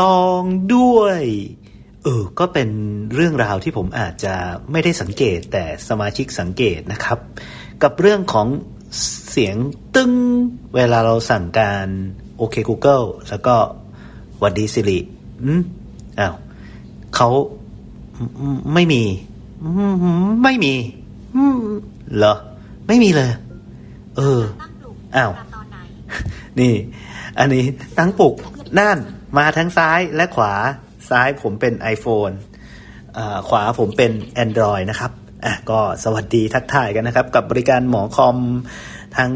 ลองด้วย เออ ก็เป็นเรื่องราวที่ผมอาจจะไม่ได้สังเกตแต่สมาชิกสังเกตนะครับ กับเรื่องของเสียงตึ้งเวลาเราสั่งการโอเค Google แล้วก็หวัดดีสิริอืมอ้าวเขาไม่ไม่มีอืมไม่มีอืมเหรอ ไม่มีเลย เออตั้งปลุกอ้าวตอนไหนนี่ อันนี้ตั้งปลุก นั่นมาทั้งซ้ายและขวาซ้ายผมเป็น iPhone อ่าขวาผมเป็น Android นะครับอะก็สวัสดีทักทายกันนะครับ กับบริการหมอคอมทาง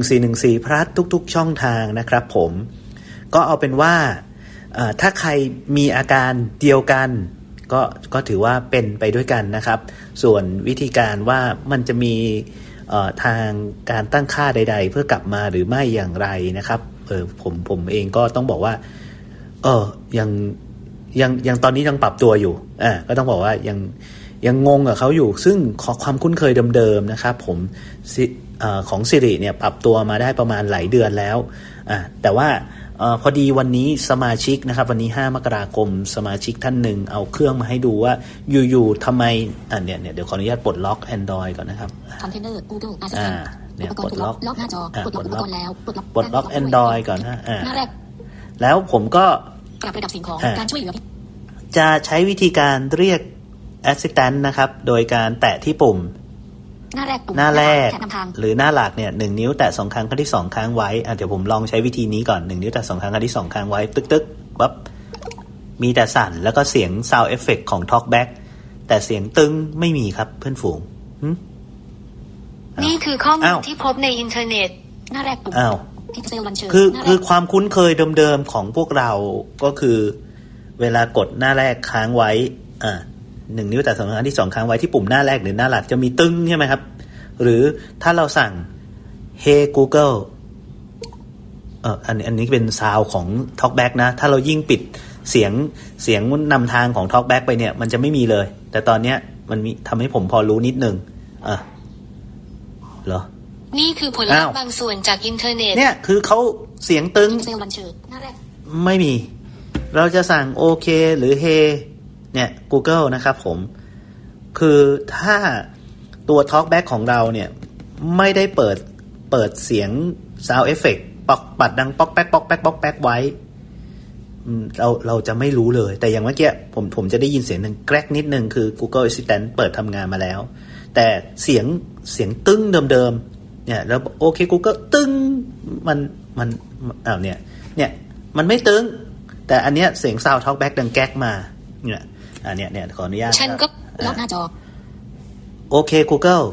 1414พรัสทุกๆ ช่องทางนะครับผม ก็เอาเป็นว่าอ่าถ้าใครมีอาการเดียวกัน ก็ก็ถือว่าเป็นไปด้วยกันนะครับ ส่วนวิธีการว่ามันจะมีอ่อทางการตั้งค่าใด ๆ เพื่อกลับมาหรือไม่อย่างไรนะครับ เออผมผมเองก็ต้องบอกว่า เออยังยังยังตอนนี้ยังปรับตัวอยู่อ่าก็ต้องบอกว่ายังยังงงกับเขาอยู่ ซึ่งขอความคุ้นเคยเดิมๆนะครับผมซิเอ่อของสิริเนี่ยปรับตัวมาได้ประมาณหลายเดือนแล้วอ่าแต่ว่าเออพอดีวันนี้สมาชิกนะครับวันนี้ 5 มกราคมสมาชิกท่านหนึ่งเอาเครื่องมาให้ดูว่าอยู่ๆทำไมอ่าเนี่ยเนี่ยเดี๋ยวขออนุญาตปลดล็อก Android ก่อนนะครับคอนเทนเนอร์ Google อ่า Assistant เนี่ยอุปกรณ์ถูกล็อกปลดล็อกล็อกหน้าจออ่าปลดล็อกอุปกรณ์แล้วปลดล็อกปลดล็อก Android ก่อนนะอ่าหน้าแรกแล้วผมก็ปรับระดับสิ่งของอ่าการช่วยเหลือจะใช้วิธีการเรียก Assistant นะครับ โดยการแตะที่ปุ่ม หน้าแรกปุ่มหน้าแรกแขนนำทางหรือหน้าหลักเนี่ยหนึ่งนิ้วแตะสองครั้งครั้งที่สองค้างไว้อะเดี๋ยวผมลองใช้วิธีนี้ก่อนหนึ่งนิ้วแตะสองครั้งครั้งที่สองค้างไว้ ตึกตึกปั๊บมีแต่สั่นแล้วก็เสียง Sound Effect ของ Talkback แต่เสียงตึงไม่มีครับเพื่อนฝูงหึ นี่คือข้อมูอ้าลวที่พบในอินเทอร์เน็ตหน้าแรกปุ่มอ้าว Pixel Launcher คือหน้าแรคือกความคุ้นเคยเดิมๆของพวกเราก็คือ เวลากดหน้าแรกค้างไว้ อ่าหนึ่งนิ้วแต่สองครั้งที่สองค้างไว้ที่ปุ่มหน้าแรกหรือหน้าหลักจะมีตึ้งใช่ไหมครับ หรือถ้าเราสั่ง Hey Google เอออันนี้อันนี้เป็นซาวของ Talkback นะ ถ้าเรายิ่งปิดเสียงเสียงนำทางของ Talkback ไปเนี่ย มันจะไม่มีเลย แต่ตอนเนี้ยมันมีทำให้ผมพอรู้นิดนึงอะ เหรอ นี่คือผลลัพอ้าว ธ์บางส่วนจากอินเทอร์เน็ตเนี่ยคือเขาเสียงตึง Pixel Launcher หน้าแรกไม่มี เราจะสั่งโอเคหรือ Hey เนี่ย Google นะครับผม คือถ้าตัว Talkback ของเราเนี่ย ไม่ได้เปิดเปิดเสียง Sound Effect ปอกปัดดังป๊อกแป๊กป๊อกแป๊กป๊อกแป๊กไว้อืมเราเราจะไม่รู้เลย แต่อย่างเมื่อกี้ผมผมจะได้ยินเสียงหนึ่งแกรกนิดนึงคือ Google Assistant เปิดทำงานมาแล้ว แต่เสียง เสียงตึ้งเดิมๆเนี่ยแล้วโอเค Google ตึ้งมันมันอ้าวเนี่ยเนี่ยมันไม่ตึงแต่อันเนี้ยเสียงซาวท็อกแบ็กดังแก๊กมาเนี่ยอันเนี้ยเนี่ยขออนุญาตฉันก็ล็อกหน้าจอโอเค Google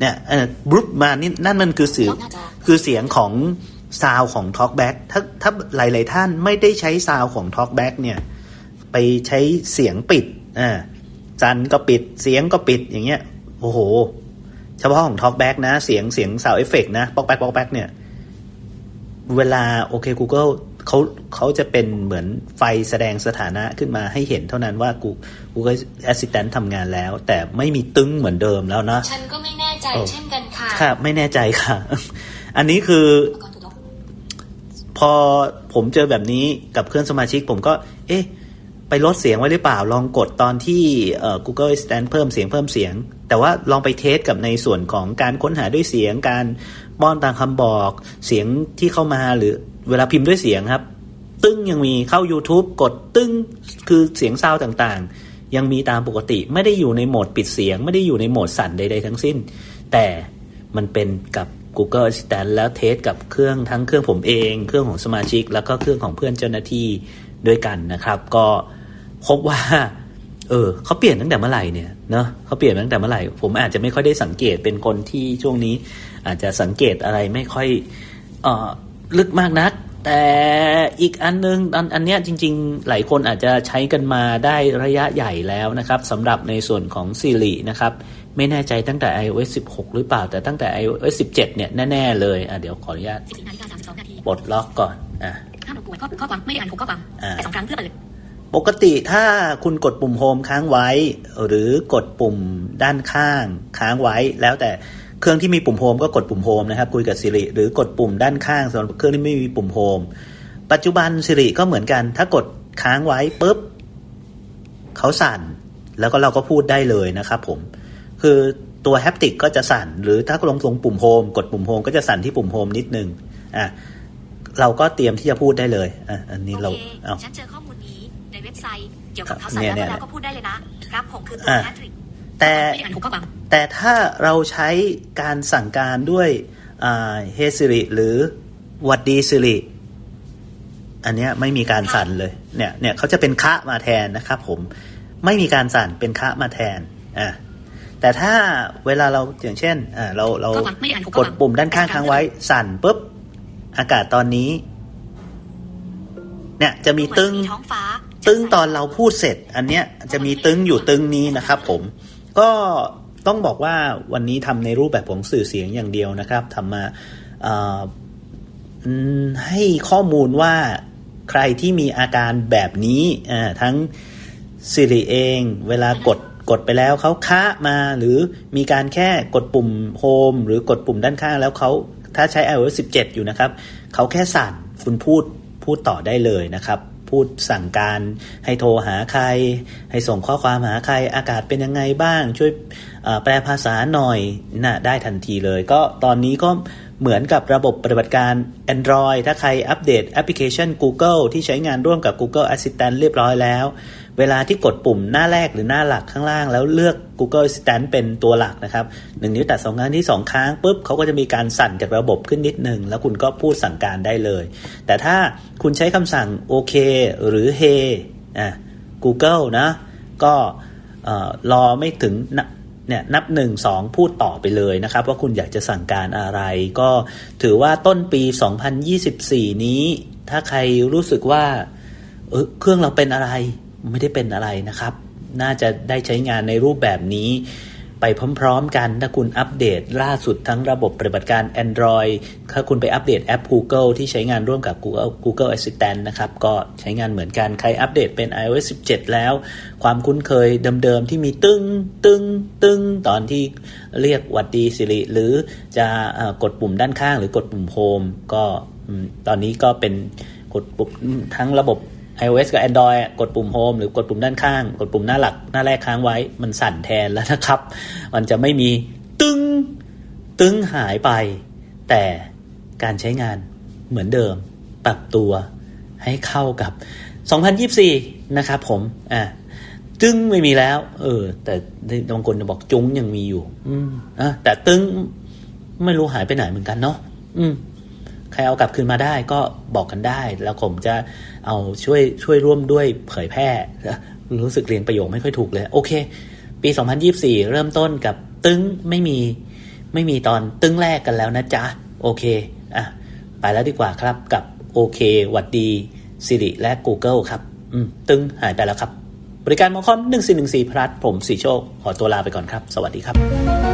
เนี่ยเออบรุบมานี่นั่นมันคือเสียงล็อกหน้าจอคือเสียงของซาวของ Talkback ถ้าถ้าหลาย ๆ ท่านไม่ได้ใช้ซาวของ Talkback เนี่ย ไปใช้เสียงปิดอ่าจันก็ปิดเสียงก็ปิดอย่างเงี้ย โอ้โห เฉพาะของ Talkback นะ เสียงเสียงซาวเอฟเฟกนะป๊อกแป๊กป๊อกแป๊กเนี่ย เวลาโอเค Google เขาเขาจะเป็นเหมือนไฟแสดงสถานะขึ้นมาให้เห็นเท่านั้นว่า Google Assistant ทำงานแล้ว แต่ไม่มีตึ้งเหมือนเดิมแล้วนะ ฉันก็ไม่แน่ใจโอ้เช่นกันค่ะ ค่ะ ไม่แน่ใจค่ะ อันนี้คืออุปกรณ์ถูกล็อกพอผมเจอแบบนี้กับเครื่องสมาชิกผมก็ เอ๊ะ ไปลดเสียงไว้หรือเปล่า ลองกดตอนที่เอ่อ Google Assistant เพิ่มเสียงเพิ่มเสียง แต่ว่าลองไปเทสกับในส่วนของการค้นหาด้วยเสียง การป้อนตามคำบอกเสียงที่เข้ามาหรือเวลาพิมพ์ด้วยเสียงครับ ตึ้งยังมีเข้า YouTube กดตึ้งคือเสียงซาวต่างๆ ยังมีตามปกติไม่ได้อยู่ในโหมดปิดเสียง ไม่ได้อยู่ในโหมดสั่นใด ๆ ทั้งสิ้น แต่มันเป็นกับ Google Assistant แล้วเทสกับเครื่องทั้งเครื่องผมเอง เครื่องของสมาชิก แล้วก็เครื่องของเพื่อนเจ้าหน้าที่ด้วยกันนะครับ ก็พบว่า เออเขาเปลี่ยนตั้งแต่เมื่อไหร่เนี่ยเนาะเขาเปลี่ยนตั้งแต่เมื่อไหร่ผมอาจจะไม่ค่อยได้สังเกตเป็นคนที่ช่วงนี้ อาจจะสังเกตอะไรไม่ค่อยเออลึกมากนัก แต่อีกอันนึงอันอันเนี้ยจริง ๆ หลายคนอาจจะใช้กันมาได้ระยะใหญ่แล้วนะครับสำหรับในส่วนของ Siri นะครับไม่แน่ใจตั้งแต่ iOS 16 หรือเปล่า แต่ตั้งแต่ iOS 17 เนี่ย แน่ ๆ เลย อะ เดี๋ยวขออนุญาตปลดล็อกก่อน อะห้ามรบกวนข้อข้อความ ไม่ได้อ่านหัวข้อความแต่สองครั้งเพื่อเปิด ปกติถ้าคุณกดปุ่มโฮมค้างไว้ หรือกดปุ่มด้านข้างค้างไว้ แล้วแต่เครื่องที่มีปุ่มโฮมก็กดปุ่มโฮมนะครับคุยกับ Siri หรือกดปุ่มด้านข้างสำหรับเครื่องที่ไม่มีปุ่มโฮมปัจจุบันสิริก็เหมือนกัน ถ้ากดค้างไว้ปุ๊บเขาสั่น แล้วก็เราก็พูดได้เลยนะครับผม คือตัวแฮปติกก็จะสั่น หรือถ้าลงตรงปุ่มโฮมกดปุ่มโฮมก็จะสั่นที่ปุ่มโฮมนิดนึงอะเราก็เตรียมที่จะพูดได้เลยอะอันนี้เราโอเคเอาฉันเจอข้อมูลนี้ในเว็บ ไซต์เกี่ยวกับเขาเนี่สั่ยนเนี่ยแล้วแล้วก็พูดได้เลยนะครับผมคือตัวอะแพทริกแต่ไม่ได้อ่านหัวข้อความแต่ถ้าเราใช้การสั่งการด้วยเฮสิริหรือหวัดดีสิริอันเนี้ยไม่มีการสั่นเลย เนี่ยเนี่ยเขาจะเป็นคะมาแทนนะครับผมไม่มีการสั่นเป็นคะมาแทนอะแต่ถ้าเวลาเราอย่างเช่นอ่าเราเราข้อความไม่ได้อ่านหัวข้กอดความปุ่มด้านข้างค้างไว้สั่นปุ๊บอากาศตอนนี้ เนี่ยจะมีตึ้งเหอนท้องฟ้า ตึ้งตอนเราพูดเสร็จ อันเนี้ยจะมีตึ้งอยู่ตึ้งนี้นะครับ ผมก็ต้องบอกว่าวันนี้ทำในรูปแบบของสื่อเสียงอย่างเดียวนะครับทำมาให้ข้อมูลว่าใครที่มีอาการแบบนี้ทั้งสิริเอง เวลากดกดไปแล้วเขาคะมาหรือมีการแค่กดปุ่มโฮมหรือกดปุ่มด้านข้างแล้วเขาถ้าใช้ iOS 17 อยู่นะครับ เขาแค่สั่นคุณพูดพูดต่อได้เลยนะครับ พูดสั่งการให้โทรหาใคร ให้ส่งข้อความหาใคร อากาศเป็นยังไงบ้าง ช่วยแปลภาษาหน่อยน่ะได้ทันทีเลย ก็ตอนนี้ก็ เหมือนกับระบบปฏิบัติการ Android ถ้าใครอัปเดตแอปพลิเคชัน Google ที่ใช้งานร่วมกับ Google Assistant เรียบร้อยแล้ว เวลาที่กดปุ่มหน้าแรกหรือหน้าหลักข้างล่าง แล้วเลือก Google Assistant เป็นตัวหลักนะครับหนึ่งนิ้วแตัดสองครั้งที่สองครั้งปุ๊บเขาก็จะมีการสั่นจากระบบขึ้นนิดนึง แล้วคุณก็พูดสั่งการได้เลย แต่ถ้าคุณใช้คำสั่งโอเคหรือ Hey อะ Google นะก็เอ่อรอไม่ถึง เนี่ยนับหนึ่งสองพูดต่อไปเลยนะครับ ว่าคุณอยากจะสั่งการอะไร ก็ถือว่าต้นปี 2024 นี้ ถ้าใครรู้สึกว่าเออเครื่องเราเป็นอะไรไม่ได้เป็นอะไรนะครับ น่าจะได้ใช้งานในรูปแบบนี้ ไปพร้อมๆกันถ้าคุณอัปเดตล่าสุดทั้งระบบปฏิบัติการ Android ถ้าคุณไปอัปเดตแอป Google ที่ใช้งานร่วมกับ Google Google Assistant นะครับก็ใช้งานเหมือนกันใครอัปเดตเป็น iOS 17 แล้ว ความคุ้นเคยเดิมๆที่มีตึ้งตึ้งตึ้งตอนที่เรียกวัดดีสิริหรือจะอ่อกดปุ่มด้านข้างหรือกดปุ่มโฮมก็ตอนนี้ก็เป็นกดปุ่มทั้งระบบ iOS กับ Android อะกดปุ่ม Home หรือกดปุ่มด้านข้าง กดปุ่มหน้าหลักหน้าแรกค้างไว้ มันสั่นแทนแล้วนะครับ มันจะไม่มีตึ้งตึ้งหายไป แต่การใช้งานเหมือนเดิม ปรับตัวให้เข้ากับ 2024 นะครับผม อะตึ้งไม่มีแล้ว เออ แต่บางคนจะบอกจุ้งยังมีอยู่ อืมอะแต่ตึ้งไม่รู้หายไปไหนเหมือนกันเนาะอืม ใครเอากลับคืนมาได้ก็บอกกันได้ แล้วผมจะเอาช่วยช่วยร่วมด้วยเผยแพร่ รู้สึกเรียนประโยคไม่ค่อยถูกเลย โอเค ปี 2024 เริ่มต้นกับตึ้งไม่มีไม่มีตอนตึ้งแรกกันแล้วนะจ๊ะ โอเค อะ ไปแล้วดีกว่าครับกับโอเคหวัดดี Siri และ Google ครับ อืม ตึ้งหายไปแล้วครับ บริการมอคอม1414พลัสผมสีโชค ขอตัวลาไปก่อนครับ สวัสดีครับ